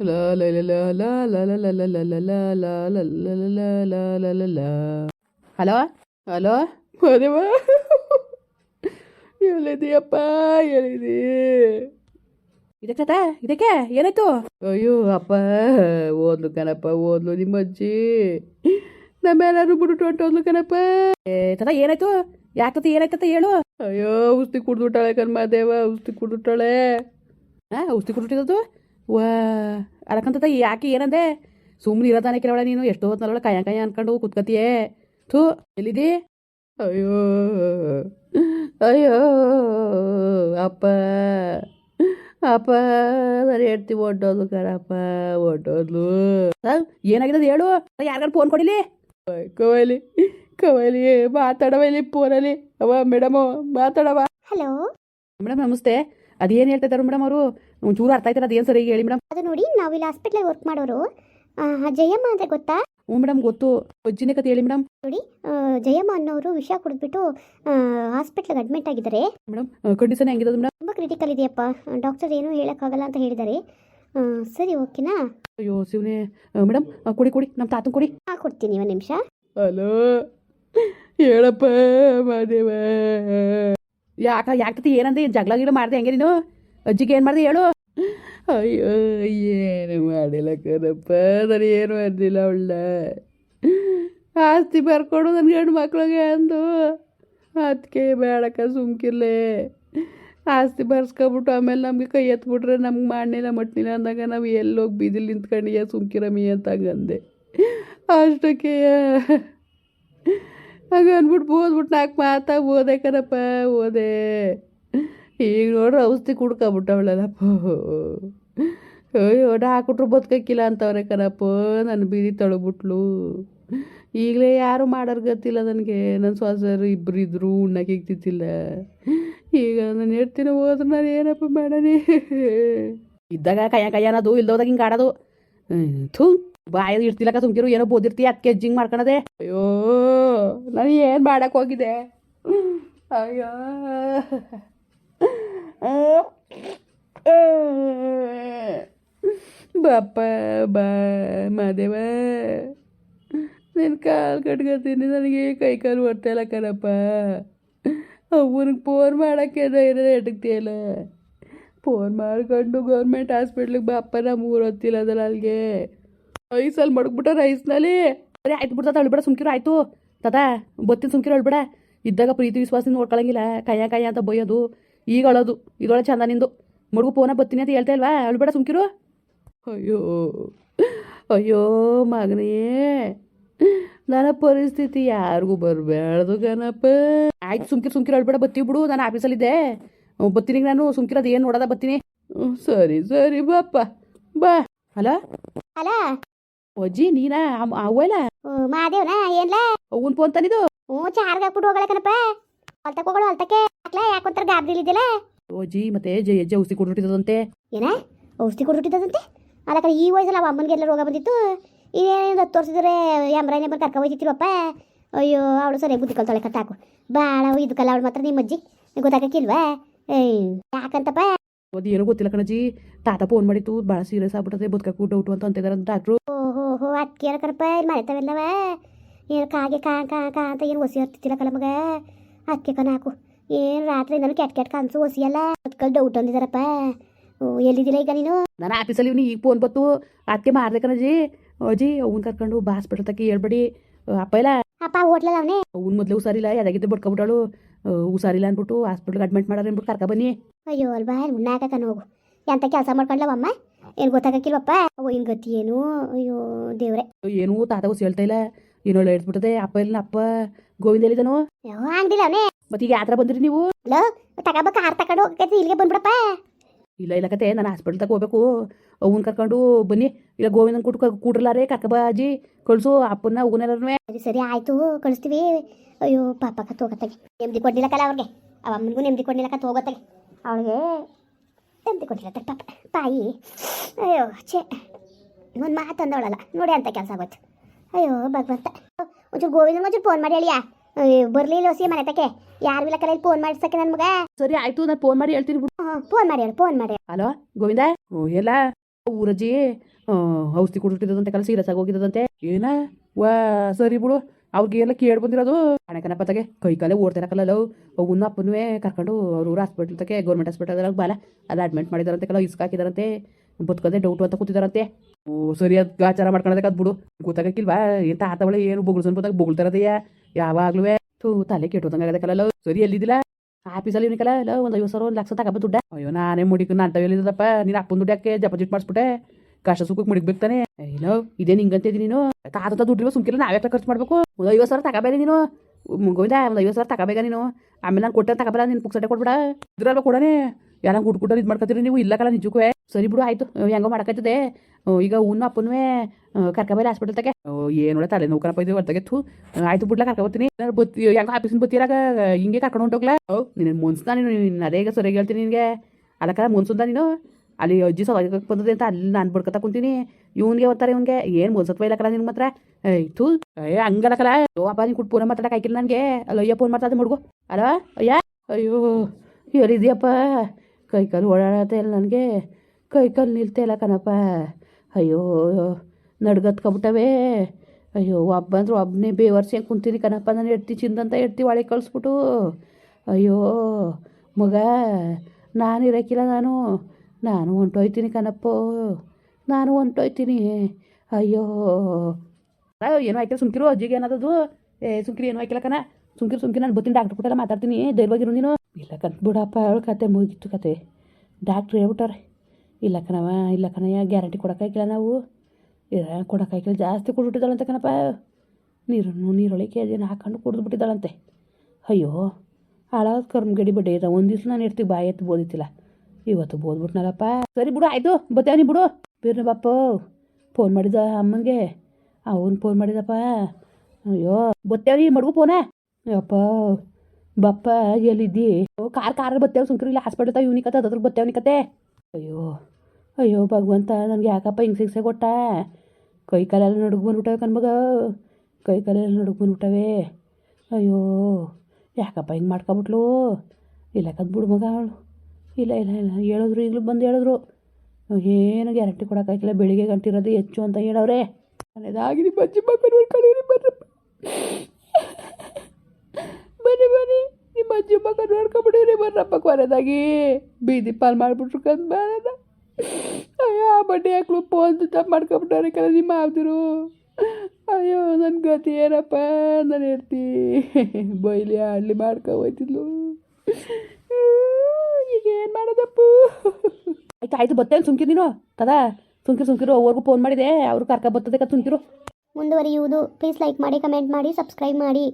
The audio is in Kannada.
ಹಲೋ ಹಲೋ ಮದೇವ ಎಲ್ಲಿದೆಯಪ್ಪ ಎಲ್ಲಿದೆ ಇದಕ್ಕೆ ಇದಕ್ಕೆ ಏನಾಯ್ತು ಅಯ್ಯೋ ಅಪ್ಪ ಓದ್ಲು ಕಣಪ್ಪ ಓದ್ಲು ನಿಮ್ಮ ಅಜ್ಜಿ ನಮ್ಮೆಲ್ಲರೂ ಬಿಟ್ಟು ಹೊಂಟೋದ್ಲು ಕಣಪ್ಪ ಏ ತಾತ ಏನಾಯ್ತು ಯಾಕತ್ತ ಏನಾಯ್ತತ ಹೇಳು ಅಯ್ಯೋ ಔಷಧಿ ಕುಡ್ದುಬಿಟ್ಟಾಳೆ ಕಣ್ಮಾದೇವ ಔಷಧಿ ಕುಡ್ದುಬಿಟ್ಟಾಳೆ ಹಾಂ ಔಷಧಿ ಕುಡ್ಬಿಟ್ಟಿರೋದು ವಾ ಅದಕ್ಕಂತ ಯಾಕೆ ಏನಂದೆ? ಸುಮ್ಮನೆ ಇರೋದಾನೆ ಕೆಲವಳ ನೀನು ಎಷ್ಟೋ ಹೊತ್ನಲ್ಲ ಕಯ ಕಯ ಅನ್ಕೊಂಡು ಕುತ್ಕತಿಯೇ. ಥೂ ಎಲ್ಲಿದಿ? ಅಯ್ಯೋ ಅಯ್ಯೋ ಅಪ್ಪ ಅಪ್ಪ ನಾನು ಹೇಳ್ತೀವಿ ಒಡ್ಡೋದು ಕರಪ್ಪ ಒಡ್ಡೋದ್ಲು. ಏನಾಗಿದೆ ಹೇಳು? ಯಾರಿಗಾರು ಫೋನ್ ಕೊಡಿಲಿ? ಕವಲಿ ಕವಲಿ ಮಾತಾಡವಲ್ಲಿ ಫೋನಲ್ಲಿ ಅವ ಮೇಡಮು ಮಾತಾಡವ. ಹಲೋ ಮೇಡಮ್ ನಮಸ್ತೆ. ಅದೇನು ಹೇಳ್ತಾ ಇದ್ದಾರೆ ಮೇಡಮ್ ಅವರು? ಒಂಚೂರು ಅರ್ಥ ಆಯ್ತಾರೆ ಅದೇನು ಸರಿ ಹೇಳಿ ಮೇಡಮ್? ಅದು ನೋಡಿ ನಾವಿಲ್ಲಿ ಹಾಸ್ಪಿಟ್ಲಲ್ಲಿ ವರ್ಕ್ ಮಾಡೋರು. ಆ, ಜಯಮ್ಮ ಅಂದ್ರೆ ಗೊತ್ತಾ? ಹ್ಞೂ ಮೇಡಮ್ ಗೊತ್ತು. ಅಜ್ಜಿನೇ ಕತೆ ಹೇಳಿ ಮೇಡಮ್. ನೋಡಿ ಆ, ಜಯಮ್ಮ ಅನ್ನೋರು ವಿಷ ಕುಡಿದ್ಬಿಟ್ಟು ಹಾಸ್ಪಿಟ್ಲಿಗೆ ಅಡ್ಮಿಟ್ ಆಗಿದ್ದಾರೆ. ಮೇಡಮ್ ಕಂಡೀಷನ್ ಹೆಂಗಿದೆ ಮೇಡಮ್? ತುಂಬ ಕ್ರಿಟಿಕಲ್ ಇದೆಯಪ್ಪ. ಡಾಕ್ಟರ್ ಏನೂ ಹೇಳೋಕ್ಕಾಗಲ್ಲ ಅಂತ ಹೇಳಿದ್ದಾರೆ. ಆ, ಸರಿ ಓಕೆನಾ? ಅಯ್ಯೋ ಶಿವನೇ. ಮೇಡಮ್ ಕೊಡಿ ಕೊಡಿ ನಮ್ಮ ತಾತನ ಕೊಡಿ. ಕೊಡ್ತೀನಿ ಒಂದು ನಿಮಿಷ. ಹಲೋ ಹೇಳಪ್ಪ ಮಾದೇವ ಯಾಕ ಯಾಕತಿ ಏನಂದೆ? ಜಗಳ ಗಿಡ ಮಾಡ್ದೆ ಹೆಂಗೆ ನೀನು? ಅಜ್ಜಿಗೆ ಏನು ಮಾಡ್ದೆ ಹೇಳು? ಅಯ್ಯೋ, ಏನು ಮಾಡಿಲ್ಲ ಕದಪ್ಪ. ಏನು ಮಾಡಿಲ್ಲ ಅವಳ ಆಸ್ತಿ ಬರ್ಕೊಡು ನನ್ನ ಗಂಡು ಮಕ್ಳಿಗೆ ಅಂದು. ಅದಕ್ಕೆ ಬೇಡಕ್ಕ, ಸುಮ್ಕಿರ್ಲೆ. ಆಸ್ತಿ ಬರ್ಸ್ಕೊಬಿಟ್ಟು ಆಮೇಲೆ ನಮಗೆ ಕೈ ಎತ್ಬಿಟ್ರೆ ನಮ್ಗೆ ಮಾಡಲಿಲ್ಲ ಮಟ್ನಿಲ್ಲ ಅಂದಾಗ ನಾವು ಎಲ್ಲೋಗಿ ಬೀದಿಲಿ ನಿಂತ್ಕೊಂಡಿಯ ಸುಮ್ಕಿರಮಿ ಅಂತ ಹಂಗಂದೆ ಅಷ್ಟಕ್ಕೆ. ಹಾಗ ಅಂದ್ಬಿಟ್ಟು ಓದ್ಬಿಟ್ಟು ನಾಲ್ಕು ಮಾತಾ ಓದೆ ಕಣಪ್ಪ, ಓದೆ. ಈಗ ನೋಡ್ರಿ ಔಷಧಿ ಕುಡ್ಕೊಬಿಟ್ಟವಳಲ್ಲಪ್ಪ. ಅಯ್ಯೋ ಹಾಕ್ಬಿಟ್ರು ಬದುಕಕ್ಕಿಲ್ಲ ಅಂತವ್ರೆ ಕಣಪ್ಪ, ನನ್ನ ಬೀದಿ ತೊಳಗ್ಬಿಟ್ಲು ಈಗಲೇ ಯಾರು ಮಾಡೋರು ಗೊತ್ತಿಲ್ಲ ನನಗೆ ನನ್ನ ಸ್ವಾಸರು ಇಬ್ಬರು ಇದ್ರು ಉಣ್ಣಕ್ಕೆ ಇಕ್ತಿತ್ತಿಲ್ಲ ಈಗ ನಾನು ಹೇಳ್ತೀನಿ ಹೋದ್ರೆ ನಾನು ಏನಪ್ಪ ಮಾಡಣಿ ಇದ್ದಾಗ ಕಯ್ಯ ಕಯ್ಯ ಅನ್ನೋದು ಇಲ್ದೋದಾಗ ಹಿಂಗೆ ಆಡೋದು. ಥೂ. ಬಾಯದು ಇರ್ತಿಲ್ಲಕ ಸುಮ್ಕಿರು ಏನೋ ಬೋದಿರ್ತಿ ಅದಕ್ಕೆ ಅಜ್ಜಿಂಗ್ ಮಾಡ್ಕೊಳದೆ ಅಯ್ಯೋ, ನಾನು ಏನು ಮಾಡಕ್ಕೆ ಹೋಗಿದೆ ಅಯ್ಯೋ. ಬಾಪ ಬಾ, ಮಾದೇವ. ನಿನ್ನ ಕಾಲು ಕಟ್ಕೊತೀನಿ ನನಗೆ ಕೈ ಕಾಲು ಇಲ್ಲ ಕಣಪ್ಪ. ಅವ್ವನಿಗೆ ಫೋನ್ ಮಾಡೋಕ್ಕೆ ಧೈರ್ಯ ಎಟಕ್ತಿಯಲ್ಲ ಫೋನ್ ಮಾಡ್ಕೊಂಡು ಗೌರ್ಮೆಂಟ್ ಹಾಸ್ಪಿಟ್ಲಿಗೆ ಬಾಪ್ಪ ನಮ್ಮ ಊರು ಹೊತ್ತಿಲ್ಲ ಅದಲ್ಲ ಅಲ್ಲಿಗೆ ಐಸಲ್ಲಿ ಮಡಗ್ಬಿಟ್ಟ ರೈಸ್ನಲ್ಲಿ ಅರೆ ಆಯ್ತು ಬಿಡ್ತಾ ಅಳ್ಬೇಡ, ಸುಮ್ಕಿರು, ಆಯ್ತು. ತದಾ ಬತ್ತಿನ ಸುಮ್ಕಿರು, ಅಳ್ಬೇಡ. ಇದ್ದಾಗ ಪ್ರೀತಿ ವಿಶ್ವಾಸದಿಂದ ನೋಡ್ಕೊಳಂಗಿಲ್ಲ. ಕಯ್ಯ ಕಯ್ಯ ಅಂತ ಬೈಯೋದು, ಈಗ ಅಳೋದು. ಇದೊಳ ಚಂದ ನಿಂದು. ಮಡುಗು ಪೋನ, ಬತ್ತೀನಿ ಅಂತ ಹೇಳ್ತಾ ಇಲ್ವಾ? ಅಳ್ಬೇಡ, ಸುಮ್ಕಿರು. ಅಯ್ಯೋ ಅಯ್ಯೋ, ಮಗನೇ. ನನ್ನ ಪರಿಸ್ಥಿತಿ ಯಾರಿಗೂ ಬರಬೇಡ್ದು ಗಣಪ. ಆಯ್ತು ಸುಮ್ಕಿರು ಸುಮ್ಕಿರು, ಅಳ್ಬೇಡ, ಬತ್ತೀವಿ ಬಿಡು. ನಾನು ಆಫೀಸಲ್ಲಿದ್ದೆ ಬತ್ತೀನಿ ನಾನು ಸುಮ್ಕಿರೋದು, ಏನು ನೋಡೋದ ಬತ್ತೀನಿ? ಸರಿ ಸರಿ, ಬಾಪ್ಪ. ಬಾ. ಅಲೋ ಅಲ್ಲ ಅಜ್ಜಿ ನೀನಾ ಅವಲ್ಲ ಮಾದೇವ್ನ ಏನ್ಲ? ಅವನ್ ಫೋನ್ ತಂದಿದ್ದು ಹ್ಞೂ ಚಾರ್ಗೆ ಹಾಕ್ಬಿಟ್ಟು ಹೋಗಲ್ಲ ಕಣಪ್ಪ ಹೊಲ್ತಕ್ಕೆ ಹೋಗೋಳು ಹೊಲ್ತಕ್ಕೆ ಯಾಕ್ಲ ಯಾಕೊಂತಾರ ಗಾಬ್ರಿಲಿದ್ದಿಲ್ಲ ಅಜ್ಜಿ ಮತ್ತೆ ಜಯ ಅಜ್ಜಿ ಔಷಧಿ ಕೊಟ್ಬಿಟ್ಟಿದಂತೆ ಏನ? ಔಷಧಿ ಕೊಟ್ಬಿಟ್ಟಿದ್ದಂತೆ ಅಲ್ಲ ಕಡೆ ಈ ವಯಸ್ಸಲ್ಲಿ ಅವ ಅಮ್ಮನಿಗೆಲ್ಲ ರೋಗ ಬಂದಿತ್ತು. ಇನ್ನೇನು ಹತ್ತು ವರ್ಷದ್ರೆ ಯಮ್ರಾಯನೆ ಬಂದು ಕರ್ಕೊ ಹೋಯ್ತಿತ್ತಿರಪ್ಪ ಅಯ್ಯೋ ಅವಳು ಸರಿ ಬುದ್ಧಿ ಕಲ್ತಾಳೆ ತಾಕು. ಭಾಳ ಇದಕ್ಕಲ್ಲ ಅವಳು ಮಾತ್ರ ನಿಮ್ಮ ಅಜ್ಜಿ ಗೊತ್ತಾಗಕ್ಕಿಲ್ವಾ ಏಯ್ ಯಾಕಂತಪ್ಪ? ಅದು ಏನೋ ಗೊತ್ತಿಲ್ಲ ಕಣಜಿ ತಾತ ಫೋನ್ ಮಾಡಿತ್ತು ಭಾಳ ಸೀರಿಯಸ್ ಆಗ್ಬಿಟ್ಟದೆ ಬದುಕಕ್ಕೂ ಡೌಟು ಅಂತ ಅಂತಿದ್ದಾರೆ ಡಾಕ್ಟ್ರು. ಓಹೋ ಹೋ ಅದಕ್ಕೆ ಏನು ಕರಪ್ಪ ಇಲ್ಲಿ ಮರಿತಾವೆಲ್ಲವ ಏನು ಕಾಗೆ ಕಾ ಕಾ ಕಾ ಅಂತ ಏನು ಒಸಿ ಹರ್ತಿತ್ತಿಲ್ಲ ಕಲ ಮಗ? ಅದಕ್ಕೆ ಕಣ ಹಾಕು. ಏನು ರಾತ್ರಿ ನಾನು ಕೆಟ್ಟ ಕೆಟ್ಟ ಕನಸು ಒಸಿಯಲ್ಲ? ಅದಕ್ಕೆ ಡೌಟ್ ಅಂದಿದ್ದಾರಪ್ಪ ಓ, ಎಲ್ಲಿದ್ದಿಲ್ಲ ಈಗ ನೀನು? ನಾನು ಆಫೀಸಲ್ಲಿ ಇವನು ಈಗ ಫೋನ್ ಬತ್ತು ಅದಕ್ಕೆ ಮಾಡ್ದೆ ಕಣಜ್ಜಿ ಅಜ್ಜಿ. ಅವ್ನು ಕರ್ಕೊಂಡು ಬಾ ಹಾಸ್ಪಿಟಲ್ ತಕ್ಕ ಹೇಳ್ಬೇಡಿ ಅಪ್ಪ ಇಲ್ಲ? ಅಪ್ಪ ಹೋಟ್ಲಲ್ಲ ಅವನೇ? ಅವ್ನು ಮೊದಲೇ ಹುಷಾರಿಲ್ಲ ಯಾದಾಗಿದ್ದು ಬಡ್ಕೊಬಿಟ್ಟಾಳು ಹುಷಾರಿಲ್ಲ ಅಂದ್ಬಿಟ್ಟು ಹಾಸ್ಪಿಟ್ಲ್ಗೆ ಅಡ್ಮಿಟ್ ಮಾಡಾರ ಅಂದ್ಬಿಟ್ಟು ಕರ್ಕ ಬನ್ನಿ. ಅಯ್ಯೋ ಅಲ್ವಾ? ಮುನ್ನಾಕನ ಹೋಗು. ಎಂತ ಕೆಲಸ ಮಾಡ್ಕೊಂಡ್ಲವಮ್ಮ ಏನು ಗೊತ್ತಾಗಕ್ಕಿಲ್ವಪ್ಪ? ಓ ಇನ್ ಗತಿ ಏನು? ಅಯ್ಯೋ ದೇವ್ರೆ. ಏನು ತಾತ ಹೇಳ್ತಾ ಇಲ್ಲ? ಏನೋ ಹೇಳ್ಬಿಟ್ಟದೆ ಅಪ್ಪ ಇಲ್ಲ ಅಪ್ಪ ಗೋವಿಂದ ಎಲ್ಲಿದನು ಯಾವ ಅಂಗಡಿಲ್ಲ ಅವನೇ. ಮತ್ತೆ ಈಗ ಯಾತ್ರ ಬಂದ್ರಿ ನೀವು? ಲೋ ತಗೋಬ ಕಾರ್ ತಗೊಂಡು ಹೋಗಕ್ಕೆ ಇಲ್ಲಿಗೆ ಬಂದ್ಬಿಡಪ್ಪ. ಇಲ್ಲ ಇಲ್ಲ ಕತೆ ನಾನು ಹಾಸ್ಪಿಟಲ್ ತಗ ಹೋಗ್ಬೇಕು. ಅವನ್ ಕರ್ಕೊಂಡು ಬನ್ನಿ. ಇಲ್ಲ ಗೋವಿಂದನ್ ಕುಟ್ ಕೂಡ್ರಲಾರೆ ಕರ್ಕಬ ಅಜ್ಜಿ. ಕಳ್ಸು ಅಪ್ಪನ ಅವನೆಲ್ಲರೂ ಸರಿ ಸರಿ ಆಯ್ತು ಕಳಿಸ್ತೀವಿ. ಅಯ್ಯೋ ಪಾಪ ಕತ್ ಹೋಗತ್ತಾಗೆ. ನೆಮ್ಮದಿ ಕೊಡ್ಲಿಲ್ಲ ಕಲ ಅವ್ರಿಗೆ. ಅವ ಅಮ್ಮನಿಗೂ ನೆಮ್ಮದಿ ಕೊಡ್ಲಿಲ್ಲ ಕತ್ ಹೋಗತ್ತಾಗೆ. ಅವಳಿಗೆ ನೆಮ್ಮದಿ ಕೊಡ್ಲಿಲ್ಲ ಪಾಪ. ತಾಯಿ ಅಯ್ಯೋ ಛೇ. ಒಂದು ಮಾತು ನೋಡಿ ಅಂತ ಕೆಲಸ ಆಗೋಯ್ತು. ಅಯ್ಯೋ ಭಗವಂತ. ಒಂಚೂರು ಗೋವಿಂದ ಒಂಚೂರು ಫೋನ್ ಮಾಡಿ ಹೇಳಿಯಾ? ಬರ್ಲಿಲ್ಲ ಹೊಸಿ ಮನೆ ತಕ್ಕೆ. ಯಾರು ಇಲ್ಲ ಕಲೆಯಲ್ಲಿ ಫೋನ್ ಮಾಡಿಸಕ್ಕೆ ನನ್ನ ಮಗ? ಸರಿ ಆಯ್ತು ನಾನು ಫೋನ್ ಮಾಡಿ ಹೇಳ್ತೀನಿ ಬಿಡು. ಫೋನ್ ಮಾಡಿ ಹೇಳು ಫೋನ್ ಮಾಡಿ. ಹಲೋ ಗೋವಿಂದ? ಓ ಎಲ್ಲ ಊರಜ್ಜಿ ಔಷಧಿ ಕುಡಿಟ್ಟಿದಂತೆ ಕಲ ಸೀರಿಯಸ್ ಆಗಿ ಹೋಗಿದ್ದದಂತೆ. ಏನ? ವಾ ಸರಿ ಬಿಡು. ಅವ್ರಿಗೆ ಎಲ್ಲ ಕೇಳಿ ಬಂದಿರೋದು ಹಣೆ ಕನಪ್ಪ ತಗೆ, ಕೈ ಕಾಲೇ ಓಡ್ತಿರಕಲ್ಲ ಅವನ್ನ ಅಪ್ಪನೂ ಕರ್ಕೊಂಡು ಅವ್ರ ಹಾಸ್ಪಿಟಲ್ ತಗೆ ಗೌರ್ಮೆಂಟ್ ಹಾಸ್ಪಿಟಲ್ ಬಾಲ. ಅಲ್ಲಿ ಅಡ್ಮಿಟ್ ಮಾಡಿದಾರಂತೆ ಕಲ ಇಸ್ಕ ಹಾಕಿದಾರಂತೆ ಬದುಕದೆ ಡೌಟ್ ಅಂತ ಕೂತಿದಾರಂತೆ. ಓ, ಸರಿ ಅದ್ ಗಾಚಾರ ಮಾಡ್ಕೊಳದಕ್ಕೆ ಬಿಡು. ಗೊತ್ತಾಗಕ್ಕಿಲ್ವಾ? ಎಂತ ಆತವಳೆ ಏನು ಬೊಗಳ್ಸನ್ ಬಂದಾಗ ಬೊಗಳ್ತಾರದಯ್ಯ ಯಾವಾಗ್ಲೂ ತೂ ತಲೆ ಕೆಟ್ಟೋದಂಗೆ ಆಗದಕ್ಕಲ್ಲ ಸರಿ ಎಲ್ಲಿದ್ದಿಲ್ಲ ಆಫೀಸಲ್ಲಿ ಇವನಿಕಲ್ಲ ಒಂದು ಐವತ್ತು ಸಾವಿರ, ಒಂದು ಲಕ್ಷ ತಗಬ ದುಡ್ಡ. ಅಯ್ಯೋ, ನಾನೇ ಮುಡಿಕ, ನಾನು ತಗೊಳಿದ್ದಪ್ಪ ನೀನು ಅಪ್ಪನ ದುಡ್ಡು ಯಾಕೆ ಮಾಡಿಸ್ಬಿಟ್ಟೆ? ಕಷ್ಟ ಸುಖಕ್ಕೆ ಮುಡಿಗ್ಬೇಕು ತಾನೆ. ಏನೋ ಇದೇ ನಿಂಗಂತಿದ್ದೀನಿ ನೀನು. ತಾತ ದುಡ್ಡಿಲ್ಲ ಸುಮ್ಕಿಲ್ಲ ನಾವೇ ಖರ್ಚು ಮಾಡಬೇಕು? ಒಂದು ಐವತ್ತು ಸಾವಿರ ತಗೋಬೇಡ ನೀನು. ಗೋವಿಂದ, ಒಂದು ಐವತ್ತು ಸಾವಿರ ತಗೋಬೇಕ ನೀನು. ಆಮೇಲೆ ನಾನು ಕೊಟ್ಟೆ ತಗೋಬೇಡ ನೀನು ಪುಕ್ಸಟ್ಟೆ ಕೊಡ್ಬೇಡ ಇದ್ರಲ್ವ ಕೊಡನೆ? ಯಾರ ಗುಡ್ಗುಡ್ಡ ಇದು ಮಾಡ್ಕೊತೀರಿ ನೀವು? ಇಲ್ಲ ಕಲ ನಿಜಕ್ಕೂ ಸರಿ ಬಿಡು, ಆಯ್ತು. ಹೆಂಗೋ ಮಾಡಕತ್ತದೆ ಈಗ ಉನ್ನ ಅಪ್ಪನೂ ಕರ್ಕೊಬೈಲ ಹಾಸ್ಪಿಟಲ್ ತಗೆ ಏನೋಡ ತಲೆ ನೋವು ಕಣಪ್ಪ ಇದು ಹೊರತಾಗೆ. ಥೂ ಆಯ್ತು ಬಿಡ್ಲ ಕರ್ಕೊಬತ್ತೀನಿ ಬತ್ತಿ ಹೆಂಗೋ ಆಫೀಸಿನ ಬತ್ತಿರಾಗ ಹಿಂಗೆ ಕರ್ಕೊಂಡು ಹೊಂಟೋಗ್ಲಾ? ಓ ನೀನು ಮುನ್ಸ್ತಾ ನೀನು. ಅದೇ ಈಗ ಸರಿಯಾಗಿ ಹೇಳ್ತೀನಿ ನಿನಗೆ. ಅದಕ್ಕೆ ಮುನ್ಸುಂದ ನೀನು. ಅಲ್ಲಿ ಅಜ್ಜಿ ಸಲಕ್ಕೆ ಬಂದದೆ ಅಲ್ಲಿ ನಾನು ಬಡ್ಕೊತಾ ಕುಂತೀನಿ. ಇವ್ನಿಗೆ ಓದ್ತಾರೆ ಇವ್ನಿಗೆ. ಏನು ಮುನ್ಸತ್ವ ಇಲ್ಲ ಕಲ ನಿನ್ ಮಾತ್ರ? ಥೂ. ಏ, ಹಂಗಲ್ಲ ಕಲ. ಓ ಅಪ್ಪ, ನೀನು ಕೊಟ್ಟು ಫೋನ್ ಮಾತಾಡಕ್ಕೆ ಹಾಕಿಲ್ಲ ನನಗೆ. ಅಲ್ಲ ಅಯ್ಯ ಫೋನ್ ಮಾಡ್ತಾ ಮುಡ್ಗು. ಅಲ್ಲ ಅಯ್ಯ. ಅಯ್ಯೋ, ಎಲ್ಲಿದ್ಯಪ್ಪ? ಕೈ ಕಾಲು ಓಡಾಡತ್ತೆ ಇಲ್ಲ ನನಗೆ. ಕೈ ಕಾಲು ನಿಲ್ತಾ ಇಲ್ಲ ಕಣಪ್ಪ. ಅಯ್ಯೋ, ನಡ್ಗತ್ಕೊಬಿಟ್ಟವೆ. ಅಯ್ಯೋ, ಒಬ್ಬ ಅಂದ್ರೆ ಒಬ್ಬನೇ ಬೇವರ್ಸಿ ಕುಂತೀನಿ ಕಣಪ್ಪ. ನಾನು ಎಡ್ತಿ ಚಿಂದಂತ ಎಡ್ತಿ ಒಳಗೆ ಕಳಿಸ್ಬಿಟ್ಟು. ಅಯ್ಯೋ, ಮಗ, ನಾನು ಇರೋಕ್ಕಿಲ್ಲ ನಾನು. ನಾನು ಹೊಂಟೋಯ್ತೀನಿ ಕಣಪ್ಪ, ನಾನು ಹೊಂಟೋಯ್ತೀನಿ. ಅಯ್ಯೋ. ಅಯ್ಯೋ, ಏನೋ ಆಯ್ಕಿಲ್ಲ, ಸುಮ್ಕಿರು, ಅಜ್ಜಿಗೆ ಏನದದು ಏ, ಸುಮ್ಕಿರಿ, ಏನೋ ಆಯ್ಕಿಲ್ಲ ಕಣ. ಸುಮ್ಕಿರು, ಸುಮ್ಕಿರಿ, ನಾನು ಬರ್ತೀನಿ ಡಾಕ್ಟ್ರ್ ಕೊಟ್ಟೆಲ್ಲ ಮಾತಾಡ್ತೀನಿ. ಧೈರ್ಯವಾಗಿರು ನೀನು. ಇಲ್ಲ ಕಣ್, ಬಿಡಪ್ಪ, ಅವಳು ಕತೆ ಮುಗಿತ್ತು ಕತೆ. ಡಾಕ್ಟ್ರ್ ಹೇಳ್ಬಿಟ್ಟಾರೆ ಇಲ್ಲ ಕಣವ ಇಲ್ಲ ಕಣಯ್ಯ, ಗ್ಯಾರಂಟಿ ಕೊಡೋಕ್ಕಾಗಿಲ್ಲ ನಾವು. ಇರ ಕೊಡೋಕ್ಕಾಗಿಲ್ಲ ಜಾಸ್ತಿ ಕುಡ್ಬಿಟ್ಟಿದ್ದಾಳಂತೆ ಕಣಪ್ಪ. ನೀರನ್ನು ನೀರೊಳಗೆ ಅದೇನು ಹಾಕೊಂಡು ಕುಡಿದು ಬಿಟ್ಟಿದ್ದಾಳಂತೆ. ಅಯ್ಯೋ, ಹಾಳಾದ ಕರ್ಮಗಡಿ ಬಡ್ಡೆ ಇದ ಒಂದು ದಿವ್ಸ ನಾನು ಇರ್ತೀವಿ, ಬಾಯಿ ಎತ್ತು ಬೋದಿತ್ತಿಲ್ಲ. ಇವತ್ತು ಬೋದ್ಬಿಟ್ನಲ್ಲಪ್ಪ. ಸರಿ ಬಿಡು, ಆಯಿತು. ಬತ್ತೇವನಿ ಬಿಡು. ಬೀರ್ನ ಬಾಪ. ಫೋನ್ ಮಾಡಿದ ಅಮ್ಮನಿಗೆ ಅವನು ಫೋನ್ ಮಾಡಿದಪ್ಪ. ಅಯ್ಯೋ, ಬತ್ತೇವನಿ ಮಡ್ಗು ಫೋನ ಅಯ್ಯಪ್ಪ ಬಪ್ಪ ಎಲ್ಲಿದ್ದಿ? ಕಾರ್ ಕಾರ್ ಬತ್ತೇವ್ ಸುಂಕ್ರಿ ಇಲ್ಲ ಹಾಸ್ಪಿಟಲ್ ತಾ ಇವ್ನಿ ಕತೆ ಅದ್ರ ಬತ್ತೇವ್ನಿ ಕತೆ. ಅಯ್ಯೋ ಅಯ್ಯೋ, ಭಗವಂತ ನನಗೆ ಯಾಕಪ್ಪ ಹಿಂಗೆ ಶಿಕ್ಷೆ ಕೊಟ್ಟ? ಕೈ ಕಾಲೆಲ್ಲ ನಡುಗು ಬಂದ್ಬಿಟ್ಟವೆ ಕಣ್ಮಗ ಕೈ ಕಾಲೆಲ್ಲ ನಡುಗು ಬಂದ್ಬಿಟ್ಟವೆ. ಅಯ್ಯೋ, ಯಾಕಪ್ಪ ಹಿಂಗೆ ಮಾಡ್ಕೊಬಿಟ್ಲು? ಇಲ್ಲ ಕದ್ ಬಿಡು ಮಗ ಅವಳು. ಇಲ್ಲ ಇಲ್ಲ ಇಲ್ಲ. ಹೇಳಿದ್ರು ಈಗಲೂ ಬಂದು ಹೇಳಿದ್ರು. ಏನು ಗ್ಯಾರಂಟಿ ಕೊಡೋಕ್ಕಾಗಿಲ್ಲ ಬೆಳಿಗ್ಗೆ ಗಂಟಿರೋದು ಹೆಚ್ಚು ಅಂತ ಹೇಳವ್ರೆ. ಅದಾಗಿ ಬಜ್ಜಿ ಅಜ್ಜಿ ಮಕ್ಕ ನೋಡ್ಕೊಳ್ಳಿ ಬರ್ರಪ್ಪ ಬನ್ನಿ ಬನ್ನಿ. ನಿಮ್ಮ ಅಜ್ಜಿ ಮಕ್ಕ ನೋಡ್ಕೊಂಬಿಡಿರಿ ಬರ್ರಪ್ಪ ಕೊನೆದಾಗಿ. ಬೀದಿ ಪಾಲ್ ಮಾಡಿಬಿಟ್ರು ಕಂದು ಬರೋದ ಅಯ್ಯೋ, ಆ ಬಡ್ಡಿ ಹಾಕ್ಲು ಫೋನ್ ತಪ್ಪು ಮಾಡ್ಕೊಂಬಿಟ್ಟವ್ರೆ ಕಲ ನಿಮ್ಮ ಆದ್ರು ಅಯ್ಯೋ ನನ್ನ ಗತಿ ಏನಪ್ಪ, ನಾನು ಹೇಳ್ತಿ ಬೈಲಿ ಹಳ್ಳಿ ಮಾಡ್ಕೊ ಹೋಯ್ತಿದ್ಲು. ಏನು ಮಾಡೋದಪ್ಪು? ಆಯ್ತು ಆಯ್ತು, ಬತ್ತೇನು ಸುಮ್ಕಿ ನೀನು. ತದ ಸುಮ್ಕಿರು ಸುಮ್ಕಿರು, ಅವ್ರಿಗೂ ಫೋನ್ ಮಾಡಿದೆ. ಅವ್ರು ಕರ್ಕ ಬರ್ತದೆ ಕತ್ ಸುಮ್ಕಿರು. ಮುಂದುವರಿಯುವುದು. ಪ್ಲೀಸ್ ಲೈಕ್ ಮಾಡಿ ಕಮೆಂಟ್ ಮಾಡಿ ಸಬ್ಸ್ಕ್ರೈಬ್ ಮಾಡಿ.